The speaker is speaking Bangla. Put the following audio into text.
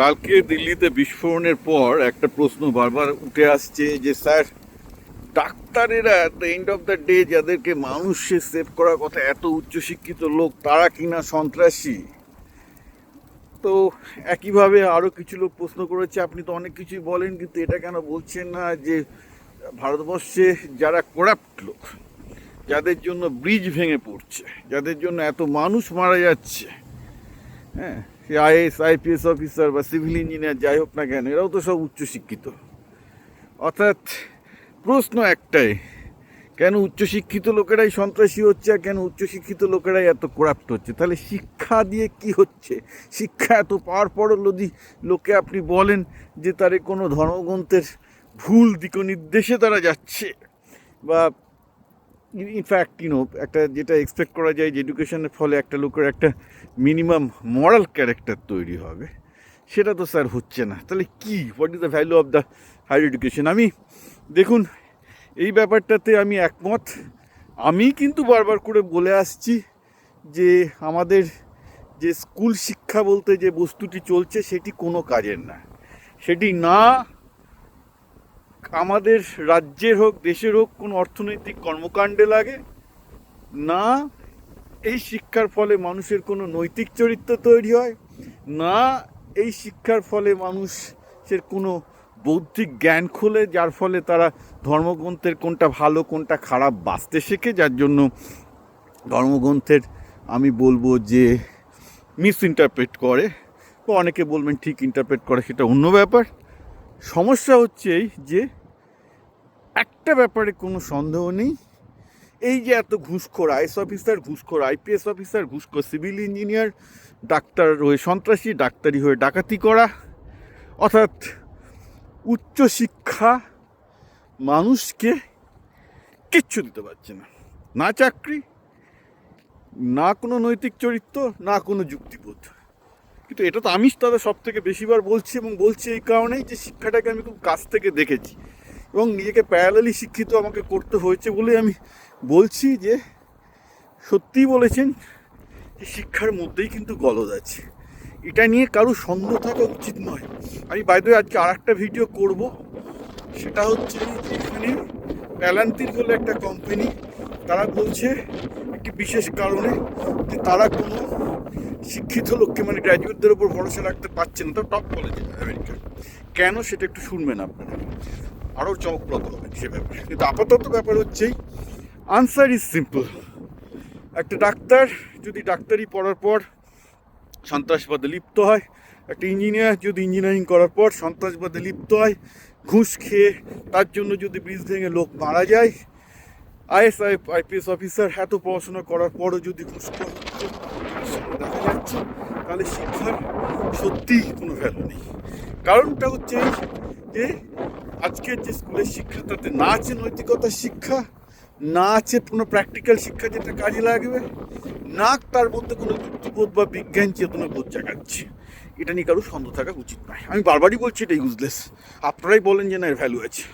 কালকে দিল্লিতে বিস্ফোরণের পর একটা প্রশ্ন বারবার উঠে আসছে যে, sir, ডাক্তারেরা at the end of the day যাদেরকে মানুষে সেভ করার কথা এত উচ্চশিক্ষিত লোক, তারা কিনা সন্ত্রাসী? তো একইভাবে আরও কিছু লোক প্রশ্ন করেছে, আপনি তো অনেক কিছুই বলেন, কিন্তু এটা কেন বলছেন না যে, ভারতবর্ষে যারা করাপ্ট লোক, যাদের জন্য ব্রিজ ভেঙে পড়ছে, যাদের জন্য এত মানুষ মারা যাচ্ছে হ্যাঁ সে আইএস, আইপিএস অফিসার বা সিভিল ইঞ্জিনিয়ার যাই হোক না কেন, এরাও তো সব উচ্চশিক্ষিত অর্থাৎ প্রশ্ন একটাই, কেন উচ্চশিক্ষিত লোকেরাই সন্ত্রাসী হচ্ছে আর কেন উচ্চশিক্ষিত লোকেরাই এত করাপ্ট হচ্ছে? তাহলে শিক্ষা দিয়ে কি হচ্ছে? শিক্ষা এত পাওয়ার পরও যদি লোকে আপনি বলেন যে তারে কোনো ধর্মগ্রন্থের ভুল দিক নির্দেশে তারা যাচ্ছে বা ইনফ্যাক্ট ইউনো একটা যেটা এক্সপেক্ট করা যায় যে এডুকেশনের ফলে একটা লোকের একটা মিনিমাম মরাল ক্যারেক্টার তৈরি হবে, সেটা তো স্যার হচ্ছে না। তাহলে কি? What is the value of the higher education আমি, দেখুন, এই ব্যাপারটাতে আমি একমত। আমি কিন্তু বারবার করে বলে আসছি যে আমাদের যে স্কুল শিক্ষা বলতে যে বস্তুটি চলছে, সেটি কোনো কাজের না। সেটি না আমাদের রাজ্যের হোক, দেশের হোক, কোনো অর্থনৈতিক কর্মকাণ্ডে লাগে? না, এই শিক্ষার ফলে মানুষের কোনো নৈতিক চরিত্র তৈরি হয়? না, এই শিক্ষার ফলে মানুষের কোনো বৌদ্ধিক জ্ঞান খোলে, যার ফলে তারা ধর্মগ্রন্থের কোনটা ভালো, কোনটা খারাপ বাঁচতে শেখে? যার জন্য ধর্মগ্রন্থের, আমি বলব যে মিস ইন্টারপ্রেট করে। বা অনেকে বলবেন, ঠিক ইন্টারপ্রেট করে, সেটা অন্য ব্যাপার। সমস্যা হচ্ছে এই যে একটা ব্যাপারে কোনো সন্দেহ নেই। এই যে এত ঘুষখোর আইএস অফিসার ঘুষখোর, আইপিএস অফিসার ঘুষখোর, সিভিল ইঞ্জিনিয়ার, ডাক্তার হয়ে, সন্ত্রাসী, ডাক্তারি হয়ে ডাকাতি করা, অর্থাৎ উচ্চশিক্ষা মানুষকে কিচ্ছু দিতে পারছে না। না চাকরি, না কোনো নৈতিক চরিত্র, না কোনো যুক্তিবোধ। কিন্তু এটা তো আমি তাদের সব থেকে বেশিবার বলছি এবং বলছি এই কারণেই যে শিক্ষাটাকে আমি খুব কাছ থেকে দেখেছি। এবং নিজেকে প্যারালালি শিক্ষিত আমাকে করতে হয়েছে বলে আমি বলছি যে সত্যিই বলেছেন যে শিক্ষার মধ্যেই কিন্তু গলদ আছে। এটা নিয়ে কারও সন্দেহ থাকা উচিত নয়। আমি বাইরে আজকে আর একটা ভিডিও করব। সেটা হচ্ছে এখানে প্যালান্তির বলে একটা কোম্পানি তারা বলছে একটি বিশেষ কারণে যে তারা কোনো শিক্ষিত লোককে মানে গ্র্যাজুয়েটদের উপর ভরসা রাখতে পারছে না, তো টপ কলেজে আমেরিকার কেন সেটা একটু শুনবেন আপনারা। আরও চমকপ্রদ হবে সে ব্যাপারে। কিন্তু আপাতত ব্যাপার হচ্ছেই আনসার ইজ সিম্পল একটা ডাক্তার, যদি ডাক্তারি পড়ার পর সন্ত্রাসবাদে লিপ্ত হয়, একটা ইঞ্জিনিয়ার যদি ইঞ্জিনিয়ারিং করার পর সন্ত্রাসবাদে লিপ্ত হয়, ঘুষ খেয়ে তার জন্য যদি ব্রিজ ভেঙে লোক মারা যায় আইএসআই আইপিএস অফিসার এত পড়াশোনা করার পরও যদি ঘুষ দেখা যাচ্ছে তাহলে শিক্ষার সত্যিই কোনো ভ্যালু নেই। কারণটা হচ্ছে যে আজকের যে স্কুলের শিক্ষা, তাতে না আছে নৈতিকতার শিক্ষা, না আছে কোনো প্র্যাকটিক্যাল শিক্ষা যেটা কাজে লাগবে, না তার মধ্যে কোনো যুক্তিবোধ বা বিজ্ঞান চেতনা বোধ জাগাচ্ছে। এটা নিয়ে কারও সন্দেহ থাকা উচিত নয়। আমি বারবারই বলছি এটা ইউজলেস আপনারাই বলেন যে না, এর ভ্যালু আছে।